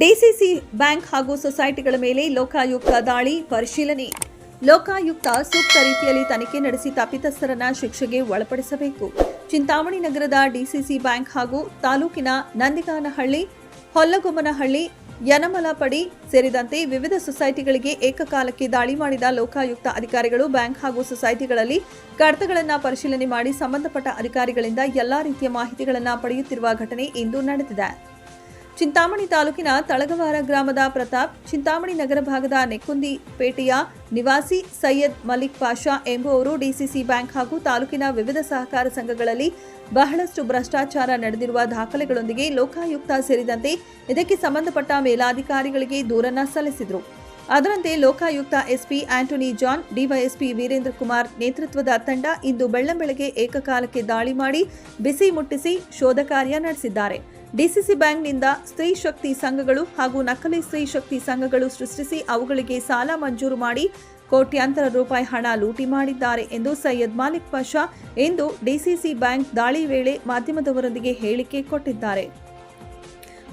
DCC bank ಹಾಗೂ ಸೊಸೈಟಿಗಳ ಮೇಲೆ ಲೋಕಾಯುಕ್ತ ದಾಳಿ ಪರಿಶೀಲನೆ. ಲೋಕಾಯುಕ್ತ ಸೂಕ್ತ ರೀತಿಯಲ್ಲಿ ತನಿಖೆ ನಡೆಸಿ ತಪ್ಪಿತಸ್ಥರನ್ನ ಶಿಕ್ಷೆಗೆ ಒಳಪಡಿಸಬೇಕು. ಚಿಂತಾಮಣಿ ನಗರದ ಡಿಸಿಸಿ ಬ್ಯಾಂಕ್ ಹಾಗೂ ತಾಲೂಕಿನ ನಂದಿಗಾನಹಳ್ಳಿ, ಹೊಲ್ಲಗೊಮ್ಮನಹಳ್ಳಿ, ಯನಮಲಪಡಿ ಸೇರಿದಂತೆ ವಿವಿಧ ಸೊಸೈಟಿಗಳಿಗೆ ಏಕಕಾಲಕ್ಕೆ ದಾಳಿ ಮಾಡಿದ ಲೋಕಾಯುಕ್ತ ಅಧಿಕಾರಿಗಳು ಬ್ಯಾಂಕ್ ಹಾಗೂ ಸೊಸೈಟಿಗಳಲ್ಲಿ ಕಡತಗಳನ್ನು ಪರಿಶೀಲನೆ ಮಾಡಿ ಸಂಬಂಧಪಟ್ಟ ಅಧಿಕಾರಿಗಳಿಂದ ಎಲ್ಲಾ ರೀತಿಯ ಮಾಹಿತಿಗಳನ್ನು ಪಡೆಯುತ್ತಿರುವ ಘಟನೆ ಇಂದು ನಡೆದಿದೆ. ಚಿಂತಾಮಣಿ ತಾಲೂಕಿನ ತಳಗವಾರ ಗ್ರಾಮದ ಪ್ರತಾಪ್, ಚಿಂತಾಮಣಿ ನಗರ ಭಾಗದ ನೆಕ್ಕುಂದಿ ಪೇಟೆಯ ನಿವಾಸಿ ಸೈಯದ್ ಮಲಿಕ್ ಪಾಷಾ ಎಂಬುವವರು ಡಿಸಿಸಿ ಬ್ಯಾಂಕ್ ಹಾಗೂ ತಾಲೂಕಿನ ವಿವಿಧ ಸಹಕಾರ ಸಂಘಗಳಲ್ಲಿ ಬಹಳಷ್ಟು ಭ್ರಷ್ಟಾಚಾರ ನಡೆದಿರುವ ದಾಖಲೆಗಳೊಂದಿಗೆ ಲೋಕಾಯುಕ್ತ ಸೇರಿದಂತೆ ಇದಕ್ಕೆ ಸಂಬಂಧಪಟ್ಟ ಮೇಲಾಧಿಕಾರಿಗಳಿಗೆ ದೂರನ್ನ ಸಲ್ಲಿಸಿದರು. ಅದರಂತೆ ಲೋಕಾಯುಕ್ತ ಎಸ್ಪಿ ಆಂಟೋನಿ ಜಾನ್, ಡಿವೈಎಸ್ಪಿ ವೀರೇಂದ್ರ ಕುಮಾರ್ ನೇತೃತ್ವದ ತಂಡ ಇಂದು ಬೆಳ್ಳಂಬೆಳಗ್ಗೆ ಏಕಕಾಲಕ್ಕೆ ದಾಳಿ ಮಾಡಿ ಬಿಸಿ ಮುಟ್ಟಿಸಿ ಶೋಧ ಕಾರ್ಯ ನಡೆಸಿದ್ದಾರೆ. ಡಿಸಿಸಿ ಬ್ಯಾಂಕ್ನಿಂದ ಸ್ತ್ರೀ ಶಕ್ತಿ ಸಂಘಗಳು ಹಾಗೂ ನಕಲಿ ಸ್ತ್ರೀ ಶಕ್ತಿ ಸಂಘಗಳು ಸೃಷ್ಟಿಸಿ ಅವುಗಳಿಗೆ ಸಾಲ ಮಂಜೂರು ಮಾಡಿ ಕೋಟ್ಯಾಂತರ ರೂಪಾಯಿ ಹಣ ಲೂಟಿ ಮಾಡಿದ್ದಾರೆ ಎಂದು ಸೈಯದ್ ಮಾಲಿಕ್ ಪಾಷಾ ಇಂದು ಡಿಸಿಸಿ ಬ್ಯಾಂಕ್ ದಾಳಿ ವೇಳೆ ಮಾಧ್ಯಮದವರೊಂದಿಗೆ ಹೇಳಿಕೆ ಕೊಟ್ಟಿದ್ದಾರೆ.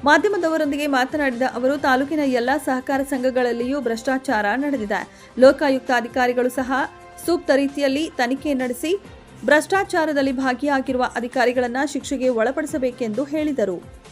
ಮಾಧ್ಯಮದವರೊಂದಿಗೆ ಮಾತನಾಡಿದ ಅವರು, ತಾಲೂಕಿನ ಎಲ್ಲ ಸಹಕಾರ ಸಂಘಗಳಲ್ಲಿಯೂ ಭ್ರಷ್ಟಾಚಾರ ನಡೆದಿದೆ. ಲೋಕಾಯುಕ್ತ ಅಧಿಕಾರಿಗಳು ಸಹ ಸೂಕ್ತ ರೀತಿಯಲ್ಲಿ ತನಿಖೆ ನಡೆಸಿ ಭ್ರಷ್ಟಾಚಾರದಲ್ಲಿ ಭಾಗಿಯಾಗಿರುವ ಅಧಿಕಾರಿಗಳನ್ನು ಶಿಕ್ಷೆಗೆ ಒಳಪಡಿಸಬೇಕೆಂದು ಹೇಳಿದರು.